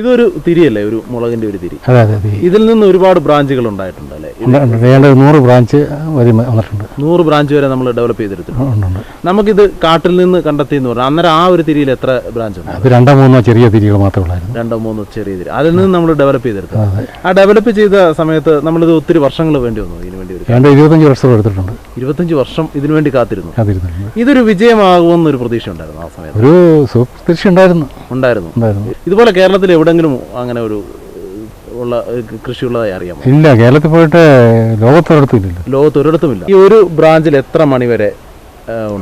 ഇതൊരു തിരിയല്ലേ? ഒരു മുളകിന്റെ ഒരു തിരി. അതെ അതെ ഇതിൽ നിന്ന് ഒരുപാട് ബ്രാഞ്ചുകൾ ഉണ്ടായിട്ടുണ്ട് അല്ലേ. നൂറ് ബ്രാഞ്ച് വരെ വന്നിട്ടുണ്ട്. നൂറ് ബ്രാഞ്ച് വരെ നമ്മൾ ഡെവലപ്പ് ചെയ്തെടുത്തിട്ടുണ്ട്. നമുക്കിത് കാട്ടിൽ നിന്ന് കണ്ടെത്തി എന്ന് പറഞ്ഞാൽ അന്നേരം ആ ഒരു തിരിയിൽ എത്ര ബ്രാഞ്ച് ഉണ്ട്? അത് രണ്ടോ മൂന്നോ ചെറിയ തിരികൾ മാത്രമേ ഉള്ളായിരുന്നു. രണ്ടോ മൂന്നോ ചെറിയ തിരി. അതിൽ നിന്ന് നമ്മൾ ഡെവലപ്പ് ചെയ്തെടുത്തത് ആ ഡെവലപ്പ് ചെയ്ത സമയത്ത് നമ്മളിത് ഒത്തിരി വർഷങ്ങൾ വേണ്ടി വന്നു. ഇതിനു വേണ്ടി ഒരു ഏതാണ്ട് ഇരുപത്തഞ്ച് വർഷം എടുത്തിട്ടുണ്ട്. ഇരുപത്തഞ്ച് വർഷം ഇതിനു വേണ്ടി കാത്തിരുന്നു. കാത്തിരുന്നു ഇതൊരു വിജയമാകുമെന്നൊരു പ്രതീക്ഷ ഉണ്ടായിരുന്നു ആ സമയത്ത്. ഒരു സുപ്രതീക്ഷ ഉണ്ടായിരുന്നു ഉണ്ടായിരുന്നു. ഇതുപോലെ കേരളത്തിൽ എവിടെങ്കിലും അങ്ങനെ ഒരു ഉള്ള കൃഷി കൃഷിയുള്ളതായി അറിയാം ഇല്ല കേരളത്തിൽ പോയിട്ട് ലോകത്തൊരിടത്തും ഇല്ല ലോകത്തൊരിടത്തും ഇല്ല. ഈ ഒരു ബ്രാഞ്ചിൽ എത്ര മണി വരെ?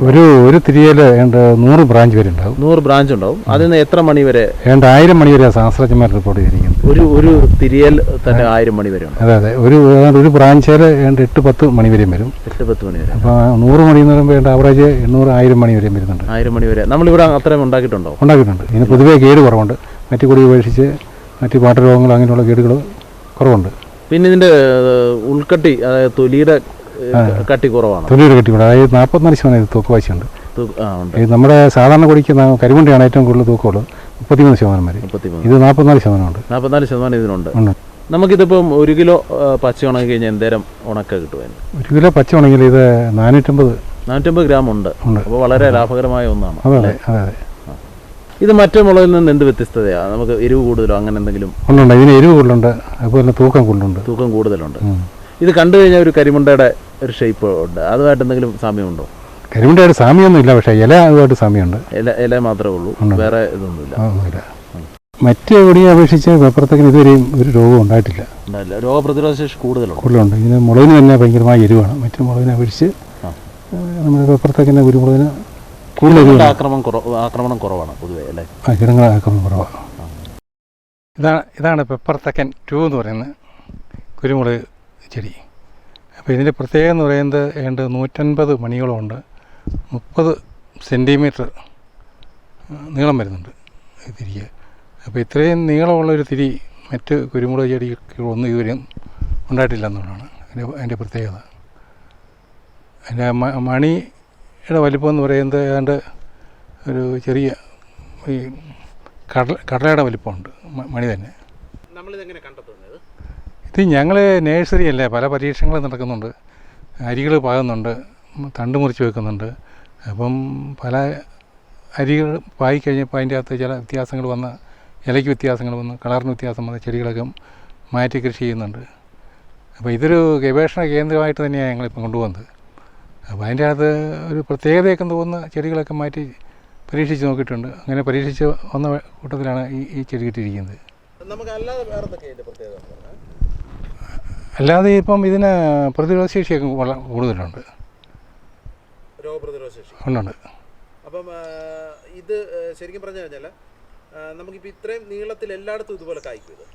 ഒരു ഒരു തിരിയൽ ഏതാണ്ട് നൂറ് ബ്രാഞ്ച് വരെ ഉണ്ടാവും നൂറ് ബ്രാഞ്ച് ഉണ്ടാവും. അതിൽ നിന്ന് എത്ര മണി വരെ? ഏതാണ്ട് ആയിരം മണി വരെ ശാസ്ത്രജ്ഞന്മാർ റിപ്പോർട്ട് ചെയ്തിരിക്കുന്നത് ഒരു ഒരു തിരിയൽ തന്നെ ആയിരം മണി വരെ അതെ അതെ. ഒരു ഒരു ബ്രാഞ്ചിൽ ഏതാണ്ട് എട്ട് പത്ത് മണി വരെയും വരും. എട്ട് പത്ത് മണി വരെ. അപ്പോൾ നൂറ് മണി എന്ന് പറയുമ്പോൾ ഏതാണ്ട് ആവറേജ് എണ്ണൂറ് ആയിരം മണി വരെയും വരുന്നുണ്ട്. ആയിരം മണി വരെ. നമ്മളിവിടെ അത്രയും ഉണ്ടാക്കിയിട്ടുണ്ടോ? ഉണ്ടാക്കിയിട്ടുണ്ട്. ഇതിന് പൊതുവേ കേട് കുറവുണ്ട്. മറ്റു കൂടി ഉപേക്ഷിച്ച് മറ്റ് പാട്ടരോഗങ്ങൾ അങ്ങനെയുള്ള കേടുകൾ കുറവുണ്ട്. പിന്നെ ഇതിന്റെ ഉൾക്കട്ടി അതായത് തൊലിയുടെ കട്ടി കുറവാണ് തൊലിയൊരു കെട്ടിക്കൂടെ. അതായത് നാൽപ്പത്തിനാല് ശതമാനം തൂക്കവാശിയുണ്ട് നമ്മുടെ സാധാരണ കൊടിക്ക് കരിമുണ്ടിയാണ് ഏറ്റവും കൂടുതൽ തൂക്കമുള്ളത്. മുപ്പത്തിമൂന്ന് ശതമാനം വരെ. ഇത് നാൽപ്പത്തിനാല് ശതമാനമുണ്ട് നാൽപ്പത്തിനാല് ശതമാനം ഇതിനുണ്ട്. നമുക്കിതിപ്പം ഒരു കിലോ പച്ച ഉണങ്ങി കഴിഞ്ഞാൽ എന്തേരം ഉണക്ക കിട്ടുമായിരുന്നു ഒരു കിലോ പച്ച ഉണങ്ങിയാൽ ഇത് നാനൂറ്റമ്പത്. നാനൂറ്റമ്പത് ഗ്രാം ഉണ്ട്. അപ്പോൾ വളരെ ലാഭകരമായ ഒന്നാണ്. അതെ അതെ ഇത് മറ്റു മുളകിൽ നിന്ന് എന്ത് വ്യത്യസ്തതയാണ് നമുക്ക് എരിവ് കൂടുതലോ അങ്ങനെ എന്തെങ്കിലും? ഉണ്ട് ഇതിന് എരിവ് കൂടുതലുണ്ട്. അതുപോലെ തൂക്കം കൂടുതലുണ്ട്. തൂക്കം കൂടുതലുണ്ട്. ഇത് കണ്ടു കഴിഞ്ഞാൽ ഒരു കരിമുണ്ടയുടെ ഒരു ഷേപ്പ് ഉണ്ട്. അതുമായിട്ട് എന്തെങ്കിലും സാമ്യമുണ്ടോ? കരിമുണ്ടയായിട്ട് സാമ്യമൊന്നും ഇല്ല പക്ഷേ ഇല അതുമായിട്ട് സാമ്യമുണ്ട്. ഇല ഇല മാത്രമേ ഉള്ളൂ. വേറെ ഇതൊന്നുമില്ല. അതൊന്നുമില്ല മറ്റ് കൊടിയെ അപേക്ഷിച്ച് പേപ്പറത്തേക്ക് ഇതുവരെയും ഒരു രോഗം ഉണ്ടായിട്ടില്ല. രോഗപ്രതിരോധ ശേഷി കൂടുതലുണ്ട്. കൂടുതലുണ്ട്. ഇതിന് മുളകിന് തന്നെ ഭയങ്കരമായ എരിവാണ്. മറ്റു മുളകിനെ അപേക്ഷിച്ച് നമ്മുടെ പേപ്പറത്തേക്ക് നമ്മുടെ പെപ്പറത്തക്കിന് കുരുമുളകിന് കൂടുതൽ ആക്രമണം കുറവ് ആക്രമണം കുറവാണ് പൊതുവേ അല്ലേ? ആ ആക്രമണം കുറവാണ്. ഇതാണ് ഇതാണ് പെപ്പർത്തക്കൻ ടു എന്ന് പറയുന്നത് കുരുമുളക് ചെടി. അപ്പോൾ ഇതിന്റെ പ്രത്യേകത എന്ന് പറയുന്നത് ഏതാണ്ട് നൂറ്റൻപത് മണികളുണ്ട് മുപ്പത് സെന്റിമീറ്റർ നീളം വരുന്നുണ്ട് തിരിക്ക് അപ്പോൾ ഇത്രയും നീളമുള്ളൊരു തിരി മറ്റ് കുരുമുളക് ചെടികളൊന്നും ഇതുവരെയും ഉണ്ടായിട്ടില്ല എന്നുള്ളതാണ് അതിന്റെ അതിന്റെ പ്രത്യേകത. അതിന്റെ മണിയുടെ വലിപ്പം എന്ന് പറയുന്നത് ഏതാണ്ട് ഒരു ചെറിയ ഈ കടല കടലയുടെ വലിപ്പമുണ്ട് മണി തന്നെ. നമ്മളിതെങ്ങനെ കണ്ടെത്തുന്നത് ഇത് ഞങ്ങൾ നേഴ്സറി അല്ലേ പല പരീക്ഷണങ്ങൾ നടക്കുന്നുണ്ട്. അരികൾ പാകുന്നുണ്ട് തണ്ട് മുറിച്ച് വെക്കുന്നുണ്ട്. അപ്പം പല അരികൾ പായി കഴിഞ്ഞപ്പോൾ അതിന്റെ അകത്ത് ചില വ്യത്യാസങ്ങൾ വന്ന ഇലയ്ക്ക് വ്യത്യാസങ്ങൾ വന്ന് കളറിന് വ്യത്യാസം വന്ന ചെടികളൊക്കെ മാറ്റി കൃഷി ചെയ്യുന്നുണ്ട്. അപ്പോൾ ഇതൊരു ഗവേഷണ കേന്ദ്രമായിട്ട് തന്നെയാണ് ഞങ്ങളിപ്പം കൊണ്ടുപോകുന്നത്. അപ്പോൾ അതിന്റെ അകത്ത് ഒരു പ്രത്യേകതയൊക്കെ തോന്നുന്ന ചെടികളൊക്കെ മാറ്റി പരീക്ഷിച്ച് നോക്കിയിട്ടുണ്ട്. അങ്ങനെ പരീക്ഷിച്ച് വന്ന കൂട്ടത്തിലാണ് ഈ ഈ ചെടി കിട്ടിയിരിക്കുന്നത്. അല്ലാതെ ഇപ്പം ഇതിന് പ്രതിരോധശേഷിയൊക്കെ വളരെ കൂടുതലുണ്ട്. രോഗപ്രതിരോധശേഷി ഉണ്ടുണ്ട് അപ്പം ഇത് ശരിക്കും പറഞ്ഞു കഴിഞ്ഞാൽ നമുക്കിപ്പോൾ ഇത്രയും നീളത്തിൽ എല്ലായിടത്തും ഇതുപോലെ കായ്ക്കും ഇത്?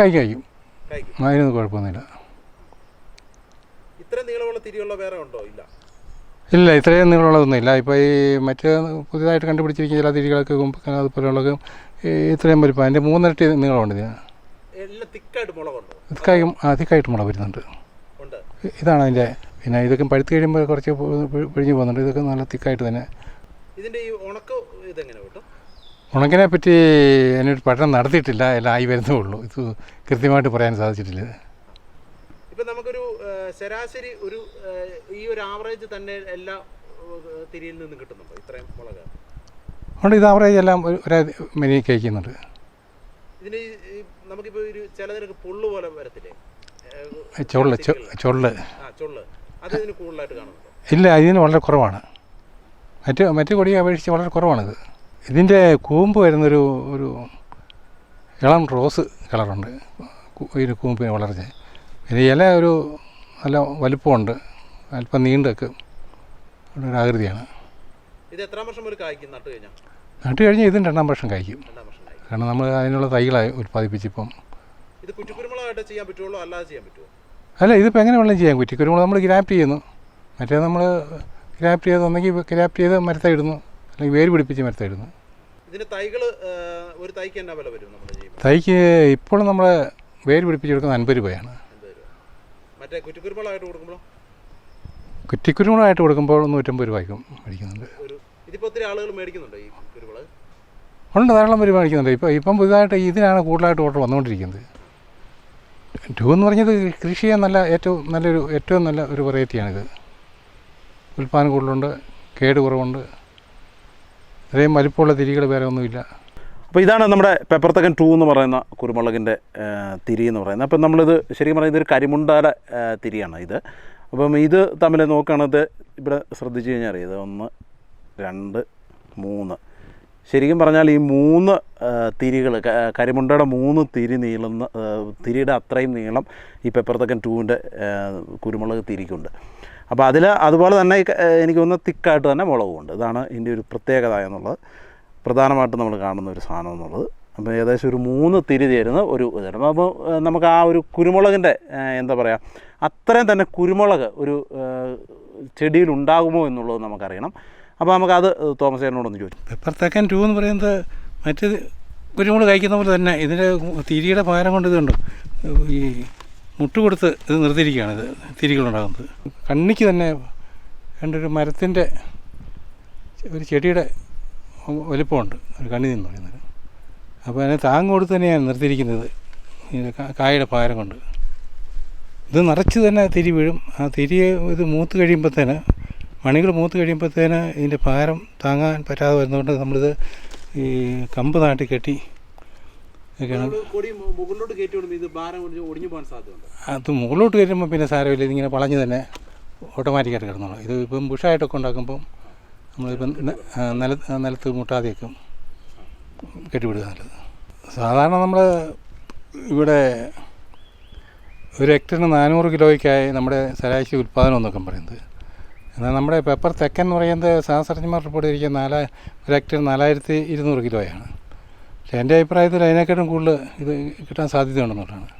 കഴിക്കും കഴിക്കും കായ്ക്കും. അതിനൊന്നും കുഴപ്പമൊന്നുമില്ല. ഇത്ര നീളമുള്ള തിരിയുള്ള വേറെ ഉണ്ടോ? ഇല്ല. ഇല്ല ഇത്രയും നീളമുള്ളതൊന്നുമില്ല ഇപ്പോൾ ഈ മറ്റ് പുതിയതായിട്ട് കണ്ടുപിടിച്ചിരിക്കുന്ന ചില തിരികളൊക്കെ അതുപോലെയുള്ള അതുപോലെയുള്ളത് ഈ ഇത്രയും വലിപ്പം. അതിന്റെ മൂന്നിരട്ടി നീളമുണ്ട് ഇതിന്. തിക്കായിട്ട് മുളക് മുള വരുന്നുണ്ട്. ഇതാണ് അതിന്റെ പിന്നെ ഇതൊക്കെ പഴുത്ത് കഴിയുമ്പോൾ കുറച്ച് പിഴിഞ്ഞു പോകുന്നുണ്ട്. ഇതൊക്കെ നല്ല തിക്കായിട്ട് തന്നെ. ഇതിന്റെ ഈ ഉണക്ക ഇതെങ്ങനെ കിട്ടും? ഉണക്കിനെ പറ്റി എന്നൊരു പഠനം നടത്തിയിട്ടില്ല. എല്ലാം ആയി വരുന്നേ ഉള്ളൂ. ഇത് കൃത്യമായിട്ട് പറയാൻ സാധിച്ചിട്ടില്ല. ഇപ്പം നമുക്കൊരു ശരാശരി ഒരു ഈ ഒരു ആവറേജ് തന്നെ എല്ലാ തിരിയിൽ നിന്ന് കിട്ടുന്നുണ്ടോ? ഇത്രയും മുളക്? അതുകൊണ്ട് ഇത് ആവറേജ് എല്ലാം ഒരു- ഒരേ മിനി കഴിക്കുന്നുണ്ട് ഇതിന് ഈ- ഈ നമുക്കിപ്പോ ഒരു ചിലതിനൊക്കെ പൊള്ളു പോലെ വരത്തില്ലേ? ചൊള്ള് ചൊള്ള്. ചൊള്ള്. അത് ഇതിന് കൂടുതലായിട്ട് കാണുന്നുണ്ടോ? ഇല്ല ഇതിന് വളരെ കുറവാണ്. മറ്റ് മറ്റു കൊടിയെ അപേക്ഷിച്ച് വളരെ കുറവാണിത്. ഇതിന്റെ കൂമ്പ് വരുന്നൊരു ഒരു ഇളം റോസ് കളറുണ്ട്. ഇതിന് കൂമ്പിന് വളർച്ച. പിന്നെ ഇല ഒരു നല്ല വലുപ്പമുണ്ട്. അല്പം നീണ്ടൊക്കെ. ഉള്ള ഒരു ആകൃതിയാണ്. ഇത് എത്രാം വർഷം ഒരു കായ്ക്കും? നട്ട് കഴിഞ്ഞാൽ നട്ട് കഴിഞ്ഞാൽ ഇതിന് രണ്ടാം വർഷം കഴിക്കും രണ്ടാം വർഷം കായ്ക്കും കാരണം നമ്മൾ അതിനുള്ള തൈകളായി ഉൽപ്പാദിപ്പിച്ചിപ്പം ഇത് കുറ്റിക്കുരുമുളകായിട്ട് ചെയ്യാൻ പറ്റുള്ളൂ അല്ലാതെ ചെയ്യാൻ പറ്റുമോ അല്ല ഇതിപ്പോൾ എങ്ങനെ വേണമെങ്കിലും ചെയ്യാം. കുറ്റിക്കുരുമുളക് നമ്മൾ ഗ്രാഫ്റ്റ് ചെയ്യുന്നു. മറ്റേ നമ്മൾ ഗ്രാഫ്റ്റ് ചെയ്ത് ഒന്നെങ്കിൽ ഗ്രാഫ്റ്റ് ചെയ്ത് മരത്തെ ഇടുന്നു. അല്ലെങ്കിൽ വേര് പിടിപ്പിച്ച് മരത്തെ ഇടുന്നു. ഇതിന് തൈകൾ ഒരു തൈക്ക് എന്നാ വില വരും തൈക്ക് ഇപ്പോൾ നമ്മൾ വേര് പിടിപ്പിച്ചെടുക്കുന്നത് അൻപത് രൂപയാണ്. മറ്റേ കുറ്റിക്കുരുമുളകായിട്ട് കൊടുക്കുമ്പോൾ കുറ്റിക്കുരുമുളകായിട്ട് കൊടുക്കുമ്പോൾ നൂറ്റമ്പത് രൂപയ്ക്കും മേടിക്കുന്നുണ്ട്. ഇതിപ്പോൾ ഒത്തിരി ആളുകൾ മേടിക്കുന്നുണ്ടോ ഈ കുരുമുളക് ഉണ്ട് ധാരാളം പരിപാലിക്കുന്നുണ്ട് ഇപ്പോൾ ഇപ്പം പുതുതായിട്ട് ഇതിനാണ് കൂടുതലായിട്ട് ഓർഡർ വന്നുകൊണ്ടിരിക്കുന്നത്. ടു എന്ന് പറഞ്ഞത് കൃഷി ചെയ്യാൻ നല്ല ഏറ്റവും നല്ലൊരു ഏറ്റവും നല്ല ഒരു വെറൈറ്റിയാണിത് ഉൽപ്പാദനം കൂടുതലുണ്ട് കേട് കുറവുണ്ട്. ഇത്രയും വലിപ്പമുള്ള തിരികൾ വേറെ ഒന്നുമില്ല. അപ്പോൾ ഇതാണ് നമ്മുടെ പെപ്പർ ടു എന്ന് പറയുന്ന കുരുമുളകിന്റെ തിരി എന്ന് പറയുന്നത്. അപ്പം നമ്മളിത് ശരിക്കും പറഞ്ഞാൽ ഇതൊരു കരിമുണ്ടാല തിരിയാണ് ഇത്. അപ്പം ഇത് തമ്മിൽ നോക്കുകയാണത് ഇവിടെ ശ്രദ്ധിച്ചു കഴിഞ്ഞാൽ അറിയാം. ഇത് ഒന്ന് രണ്ട് മൂന്ന്. ശരിക്കും പറഞ്ഞാൽ ഈ മൂന്ന് തിരികൾ കരിമുണ്ടയുടെ മൂന്ന് തിരി നീളുന്ന തിരിയുടെ അത്രയും നീളം ഈ പെപ്പർ തക്കൻ ടൂവിന്റെ കുരുമുളക് തിരിക്കുണ്ട്. അപ്പോൾ അതിൽ അതുപോലെ തന്നെ എനിക്ക് തോന്നുന്നു തിക്കായിട്ട് തന്നെ മുളകുമുണ്ട്. ഇതാണ് ഇതിന്റെ ഒരു പ്രത്യേകത എന്നുള്ളത്. പ്രധാനമായിട്ടും നമ്മൾ കാണുന്ന ഒരു സാധനം എന്നുള്ളത്. അപ്പോൾ ഏകദേശം ഒരു മൂന്ന് തിരി ചേരുന്ന ഒരു ഇതാണ്. അപ്പോൾ നമുക്ക് ആ ഒരു കുരുമുളകിന്റെ എന്താ പറയുക അത്രയും തന്നെ കുരുമുളക് ഒരു ചെടിയിൽ ഉണ്ടാകുമോ എന്നുള്ളത് നമുക്കറിയണം. അപ്പോൾ നമുക്കത് തോമസ് ചേട്ടനോടൊന്ന് ചോദിച്ചു. പെപ്പർ തെക്കൻ ടൂ എന്ന് പറയുന്നത് മറ്റ് കുരുമുളക് കഴിക്കുന്ന പോലെ തന്നെ ഇതിന്റെ തിരിയുടെ ഭാരം കൊണ്ട് ഇതുണ്ട്. ഈ മുട്ട് കൊടുത്ത് ഇത് നിർത്തിയിരിക്കുകയാണ് ഇത് തിരികളുണ്ടാകുന്നത്. കണ്ണിക്ക് തന്നെ രണ്ടൊരു മരത്തിന്റെ ഒരു ചെടിയുടെ വലിപ്പമുണ്ട് ഒരു കണ്ണി എന്ന് പറയുന്നത്. അപ്പോൾ അതിനെ താങ്ങ് കൊടുത്ത് തന്നെയാണ് നിർത്തിയിരിക്കുന്നത് കായയുടെ ഭാരം കൊണ്ട്. ഇത് നിറച്ച് തന്നെ തിരി വീഴും. ആ തിരി ഇത് മൂത്ത് കഴിയുമ്പോഴത്തേന് മണികൾ മൂത്ത് കഴിയുമ്പോഴത്തേന് ഇതിന്റെ ഭാരം താങ്ങാൻ പറ്റാതെ വരുന്നതുകൊണ്ട് നമ്മളിത് ഈ കമ്പ് നാട്ടി കെട്ടി അത് മുകളിലോട്ട് കയറ്റുമ്പോൾ പിന്നെ സാരമില്ല. ഇതിങ്ങനെ വളഞ്ഞ് തന്നെ ഓട്ടോമാറ്റിക്കായിട്ട് കിടന്നോളൂ. ഇത് ഇപ്പം ബുഷായിട്ടൊക്കെ ഉണ്ടാക്കുമ്പം നമ്മളിപ്പം നില നിലത്ത് മുട്ടാതെയൊക്കെ. കെട്ടിവിടുക നല്ലത്. സാധാരണ നമ്മൾ ഇവിടെ ഒരു ഹെക്ടറിന് നാനൂറ് കിലോയ്ക്കായി നമ്മുടെ ശരാശരി ഉൽപ്പാദനം എന്നൊക്കെ പറയുന്നത്. എന്നാൽ നമ്മുടെ പെപ്പർ തെക്കൻ എന്ന് പറയുന്നത് ശാസ്ത്രജ്ഞന്മാർ റിപ്പോർട്ട് ചെയ്തിരിക്കുന്ന നാല് ഒരു ഹെക്ടർ നാലായിരത്തി ഇരുന്നൂറ് കിലോയാണ്. പക്ഷേ എന്റെ അഭിപ്രായത്തിൽ അതിനേക്കാളും കൂടുതൽ ഇത് കിട്ടാൻ സാധ്യതയുണ്ടെന്നുള്ളതാണ്.